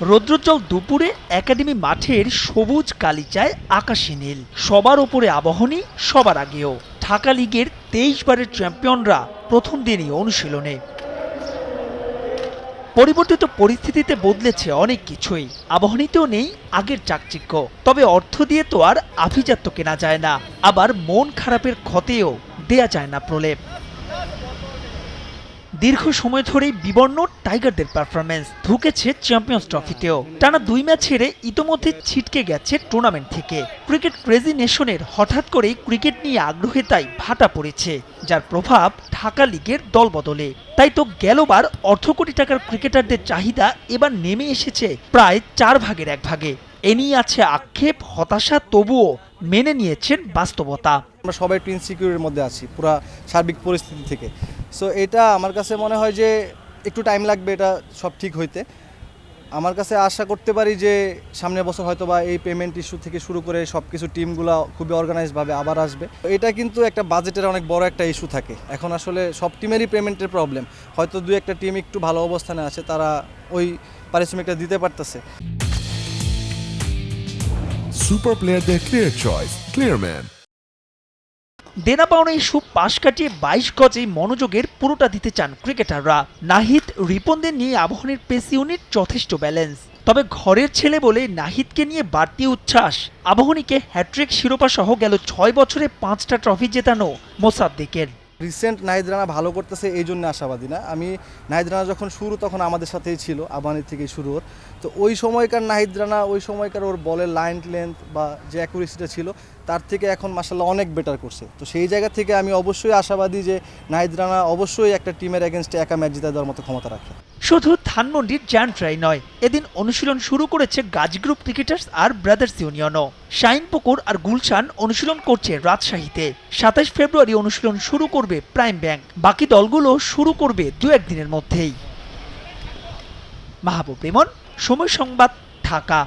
রৌদ্রোজ্জ্বল দুপুরে একাডেমি মাঠের সবুজ কালিচায় আকাশী নীল। সবার ওপরে আবাহনী, সবার আগেও। ঢাকা লিগের তেইশ বারের চ্যাম্পিয়নরা প্রথম দিনই অনুশীলনে। পরিবর্তিত পরিস্থিতিতে বদলেছে অনেক কিছুই। আবাহনীতেও নেই আগের চাকচিক্য। তবে অর্থ দিয়ে তো আর আভিজাত্য কেনা যায় না। আবার মন খারাপের ক্ষতেও দেয়া যায় না প্রলেপ। দীর্ঘ সময় ধরেই বিবর্ণ টাইগারদের পারফরমেন্স ঢুকেছে চ্যাম্পিয়ন্স ট্রফিতেও টানা দুই ম্যাচ হেরে ইতোমধ্যে ছিটকে গেছে টুর্নামেন্ট থেকে। ক্রিকেট ক্রেজি নেশনের হঠাৎ করেই ক্রিকেট নিয়ে আগ্রহে তাই ভাটা পড়েছে, যার প্রভাব ঢাকা লিগের দলবদলে। তাই তো গেলবার অর্ধ কোটি টাকার ক্রিকেটারদের চাহিদা এবার নেমে এসেছে প্রায় চার ভাগের এক ভাগে। এ নিয়ে আছে আক্ষেপ, হতাশা, তবুও মেনে নিয়েছেন বাস্তবতা। আমরা সবাই একটু ইনসিকিউরের মধ্যে আছি, পুরা সার্বিক পরিস্থিতি থেকে। সো এটা আমার কাছে মনে হয় যে একটু টাইম লাগবে এটা সব ঠিক হইতে। আমার কাছে আশা করতে পারি যে সামনের বছর হয়তো বা এই পেমেন্ট ইস্যু থেকে শুরু করে সব কিছু টিমগুলো খুবই অর্গানাইজভাবে আবার আসবে। এটা কিন্তু একটা বাজেটের অনেক বড় একটা ইস্যু থাকে। এখন আসলে সব টিমেরই পেমেন্টের প্রবলেম হয়তো দু একটা টিম একটু ভালো অবস্থানে আছে, তারা ওই পারিশ্রমিকটা দিতে পারতেছে। সুপার প্লেয়ারদের ক্লিয়ার চয়েস ক্লিয়ারম্যান দেনা পাওনা ইস্যু পাশ কাটিয়ে বাইশ গজে মনোযোগের পুরোটা দিতে চান ক্রিকেটাররা। নাহিদ রিপনদের নিয়ে আবাহনীর পেস ইউনিট যথেষ্ট ব্যালেন্স তবে ঘরের ছেলে বলে নাহিদকে নিয়ে বাড়তি উচ্ছ্বাস। আবাহনীকে হ্যাট্রিক শিরোপা সহ গেল ছয় বছরে পাঁচটা ট্রফি জেতানো মোসাদ্দেকের। রিসেন্ট নাহিদ রানা ভালো করতেছে, এই জন্য আশাবাদী না। আমি নাহিদ রানা যখন শুরু, তখন আমাদের সাথেই ছিল আবানের থেকেই শুরু ওর। তো ওই সময়কার নাহিদ রানা, ওই সময়কার ওর বলের লাইন লেন্থ বা যে অ্যাকুরেসিটা ছিল, তার থেকে এখন মাসাল্লাহ অনেক বেটার করছে। তো সেই জায়গা থেকে আমি অবশ্যই আশাবাদী যে নাহিদ রানা অবশ্যই একটা টিমের অ্যাগেনস্টে একা ম্যাচ জিতে দেওয়ার মতো ক্ষমতা রাখে। শুধু ধানমন্ডির জ্যান্ট্রাই নয়, এদিন অনুশীলন শুরু করেছে গাজ গ্রুপ ক্রিকেটার্স আর ব্রাদার্স ইউনিয়নও। শাইনপুকুর আর গুলশান অনুশীলন করছে রাজশাহীতে। সাতাশ ফেব্রুয়ারি অনুশীলন শুরু করবে প্রাইম ব্যাংক। বাকি দলগুলো শুরু করবে দু একদিনের মধ্যেই। মাহবুব রেমন, সময় সংবাদ, ঢাকা।